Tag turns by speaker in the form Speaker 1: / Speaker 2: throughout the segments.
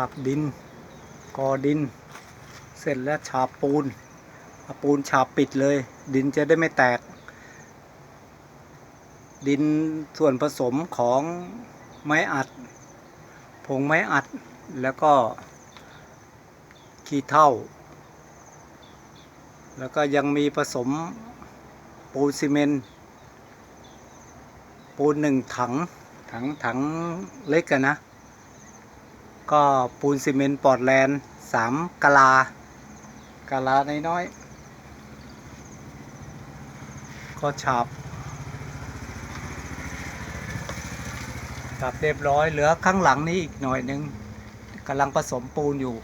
Speaker 1: าบดินกอดิน เสร็จแล้วฉาบปูนปูนฉาบปิดเลย ดินจะได้ไม่แตก ดินส่วนผสมของไม้อัด ผงไม้อัดแล้วก็ขี้เถ้าแล้วก็ยังมีผสมปูนซีเมนต์ปูนหนึ่งถังถังถังเล็กกันนะ ก็ปูนซีเมนต์ปอร์ตแลนด์สามกะลากะลาน้อยๆก็ฉาบฉาบเรียบร้อยเหลือข้างหลังนี้อีกหน่อยหนึ่งกำลังผสมปูนอยู่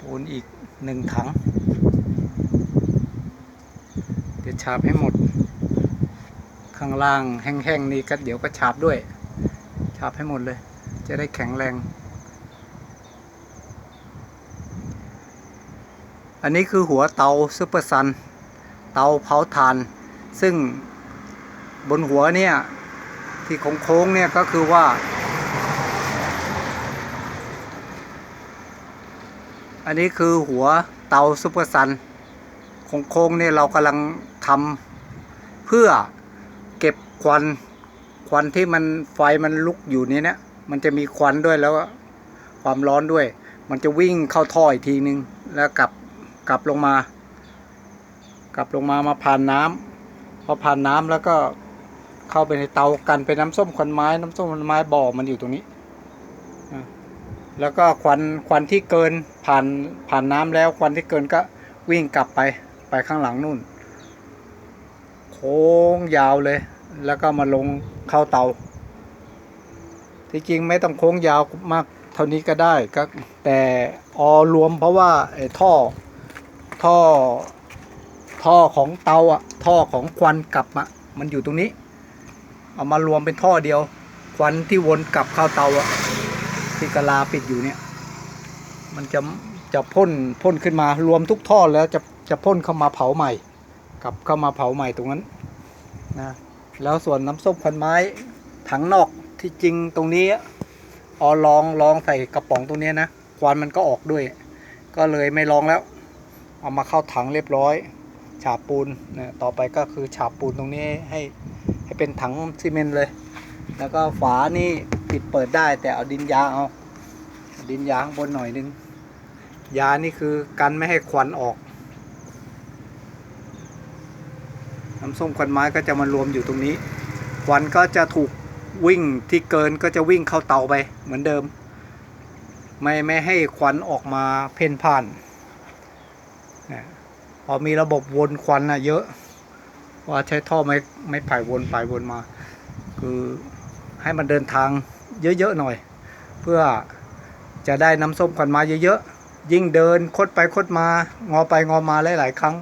Speaker 1: ปูนอีกหนึ่งถังเดี๋ยวฉาบให้หมด ข้างล่างแห้งๆนี่ก็เดี๋ยวก็ฉาบด้วย ฉาบให้หมดเลย จะได้แข็งแรง อันนี้คือหัวเตาซูเปอร์ซัน เตาเผาถ่าน ซึ่งบนหัวเนี่ย ที่โค้งๆเนี่ยก็คือว่า อันนี้คือหัวเตาซูเปอร์ซันโค้งๆเนี่ยเรากำลังทำเพื่อเก็บควันควันที่มันไฟมันลุกอยู่นี้เนี่ยมันจะมีควันด้วยแล้วความร้อนด้วย มันจะวิ่งเข้าท่ออีกทีนึงแล้วกลับ กลับลงมา กลับลงมามาผ่านน้ำพอผ่านน้ำแล้วก็เข้าไปในเตากันเป็นน้ำส้มควันไม้น้ำส้มควันไม้บ่อมันอยู่ตรงนี้แล้วก็ควันควันที่เกินผ่านผ่านน้ำแล้วควันที่เกินก็วิ่งกลับไปไปข้างหลังนู่น โค้งยาวเลย แล้วก็มาลงเข้าเตา ที่จริงไม่ต้องโค้งยาวมากเท่านี้ก็ได้ก็แต่ออรวมเพราะว่าท่อ ท่อท่อของเตาอะท่อของควันกลับอะมันอยู่ตรงนี้ เอามารวมเป็นท่อเดียว ควันที่วนกลับเข้าเตาอะที่กะลาปิดอยู่เนี่ย มันจะจะพ่นพ่นขึ้นมารวมทุกท่อแล้วจะจะพ่นเข้ามาเผาใหม่กลับเข้ามาเผาใหม่ตรงนั้นนะแล้วส่วนน้ำส้มควันไม้ถังนอกที่จริงตรงนี้ออลองลองใส่กระป๋องตรงนี้นะควันมันก็ออกด้วย ก็เลยไม่ลองแล้ว เอามาเข้าถังเรียบร้อย ฉาบปูนนะต่อไปก็คือฉาบปูนตรงนี้ให้ให้เป็นถังซีเมนต์เลย แล้วก็ฝานี่ปิดเปิดได้แต่เอาดินยางเอาดินยางบนหน่อยนึง ยานี่คือกันไม่ให้ควันออกน้ำส้มควันไม้ก็จะมารวมอยู่ตรงนี้ ควันก็จะถูกวิ่งที่เกินก็จะวิ่งเข้าเตาไปเหมือนเดิม ไม่ไม่ให้ควันออกมาเพ่นพ่าน พอมีระบบวนควันนะเยอะ ว่าใช้ท่อไม้ไม้ไผ่วนไปวนมา คือให้มันเดินทางเยอะๆหน่อย เพื่อจะได้น้ำส้มควันไม้เยอะๆ ยิ่งเดินคดไปคดมา งอไปงอมาหลายๆครั้ง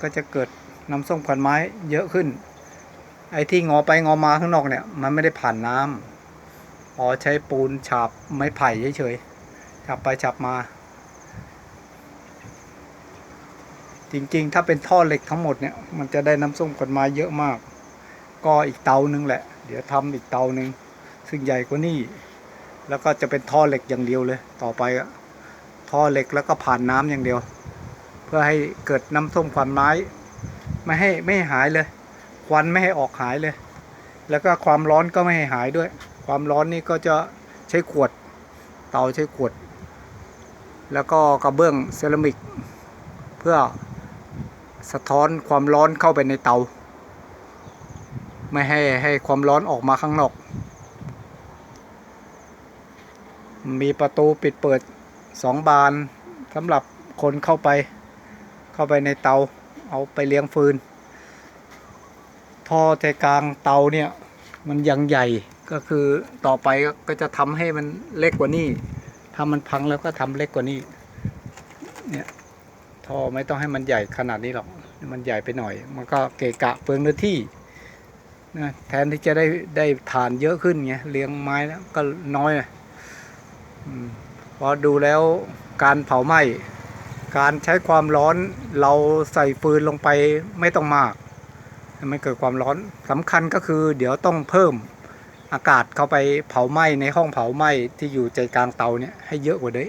Speaker 1: ก็จะเกิดน้ำส้มควันไม้เยอะขึ้น ไอ้ที่งอไปงอมาข้างนอกเนี่ย มันไม่ได้ผ่านน้ำอ๋อใช้ปูนฉาบไม้ไผ่เฉยๆฉาบไปฉาบมา จริงๆ ถ้าเป็นท่อเหล็กทั้งหมดเนี่ย มันจะได้น้ำส้มควันไม้เยอะมาก ก็อีกเตานึงแหละ เดี๋ยวทำอีกเตานึง ซึ่งใหญ่กว่านี่ แล้วก็จะเป็นท่อเหล็กอย่างเดียวเลย ต่อไปท่อเหล็กแล้วก็ผ่านน้ำอย่างเดียว เพื่อให้เกิดน้ำส้มควันไม้ ไม่ให้ไม่ให้หายเลย ควันไม่ให้ออกหายเลย แล้วก็ความร้อนก็ไม่ให้หายด้วย ความร้อนนี่ก็จะใช้ขวด เตาใช้ขวด แล้วก็กระเบื้องเซรามิก เพื่อ สะท้อนความร้อนเข้าไปในเตา ไม่ให้ให้ความร้อนออกมาข้างนอก มีประตูปิดเปิดสองบานสำหรับคนเข้าไปเข้าไปในเตา เอาไปเลี้ยงฟืน ท่อใจกลางเตาเนี่ย มันยังใหญ่ก็คือต่อไปก็จะทำให้มันเล็กกว่านี้ถ้ามันพังแล้วก็ทำเล็กกว่านี้เนี่ย ท่อไม่ต้องให้มันใหญ่ขนาดนี้หรอก มันใหญ่ไปหน่อย มันก็เกะกะเปลืองเนื้อที่นะแทนที่จะได้ได้ฐานเยอะขึ้นไงเลี้ยงไม้แล้วก็น้อยนะอืมพอดูแล้วการเผาไหม้การใช้ความร้อนเราใส่ฟืนลงไปไม่ต้องมากให้มันเกิดความร้อนสำคัญก็คือ เดี๋ยวต้องเพิ่มอากาศเข้าไปเผาไหม้ในห้องเผาไหม้ที่อยู่ใจกลางเตาเนี่ยให้เยอะกว่านี้